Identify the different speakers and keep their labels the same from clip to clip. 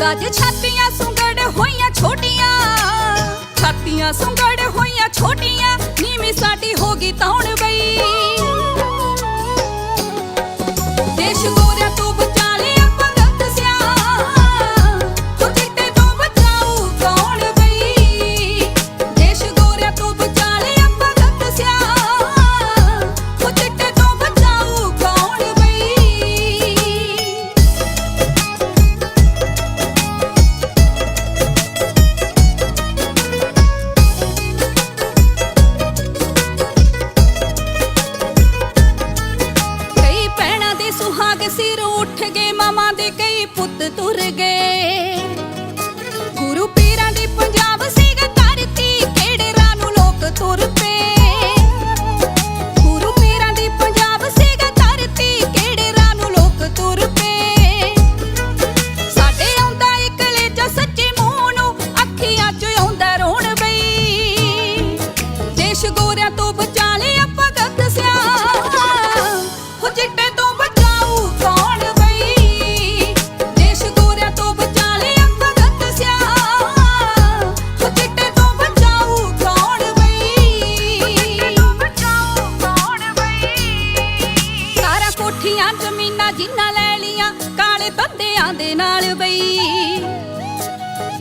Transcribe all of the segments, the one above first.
Speaker 1: ਗੱਜ ਛਾਤੀਆਂ ਸੁੰਗੜ ਹੋਈਆਂ ਛੋਟੀਆਂ ਛਾਤੀਆਂ ਸੁੰਗੜ ਹੋਈਆਂ ਛੋਟੀਆਂ ਨੀਵੀਂ ਸਾਡੀ ਹੋ ਗਈ ਤੌਣ tu reguei ਹੋਏ ਬੰਦਿਆਂ ਦੇ ਨਾਲ ਬਈ।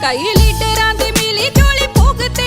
Speaker 1: ਕਈ ਲੀਡਰਾਂ ਦੀ ਮਿਲੀ ਜੁਲੀ ਭੁਗਤੇ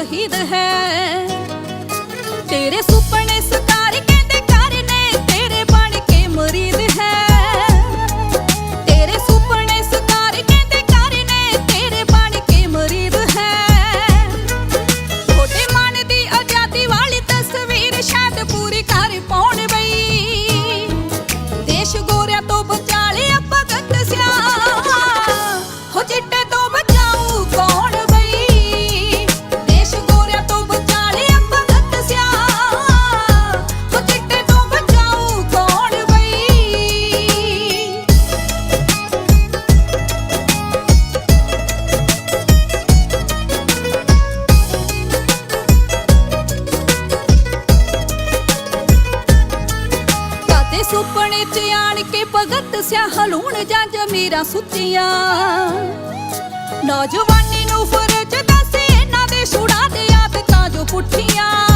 Speaker 1: ਸ਼ਹੀਦ ਹੈ। ਤੇਰੇ ਸੁਪਨੇ ਭਗਤ ਸਿਆ ਹਲੂਣ ਜਾਂ ਜਮੀਰਾ ਸੁੱਤੀਆਂ ਨੌਜਵਾਨੀ ਨੂੰ ਫਰਜ਼ ਦੱਸੇ, ਇਹਨਾਂ ਦੇ ਛੁੜਾ ਦੇ ਆਦਤਾਂ ਜੋ ਪੁੱਠੀਆਂ।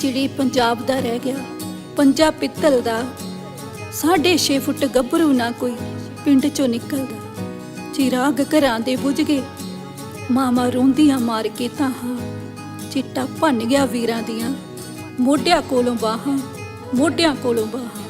Speaker 2: ਚਿੜੀ ਪੰਜਾਬ ਦਾ ਰਹਿ ਗਿਆ, ਪੰਜਾ ਪਿੱਤਲ ਦਾ, ਸਾਢੇ 6 ਫੁੱਟ ਗੱਭਰੂ ਨਾ ਕੋਈ ਪਿੰਡ ਚੋਂ ਨਿਕਲਦਾ। ਚਿਰਾਗ ਘਰਾਂ ਦੇ ਬੁਝ ਗਏ ਮਾਮਾ ਰੋਂਦੀਆਂ ਮਾਰ ਕੇ ਤਾਂ ਹਾਂ। ਚਿੱਟਾ ਭੰਨ ਗਿਆ ਵੀਰਾਂ ਦੀਆਂ, ਮੋਢਿਆਂ ਕੋਲੋਂ ਬਾਹਾਂ, ਮੋਢਿਆਂ ਕੋਲੋਂ ਬਾਹਾਂ।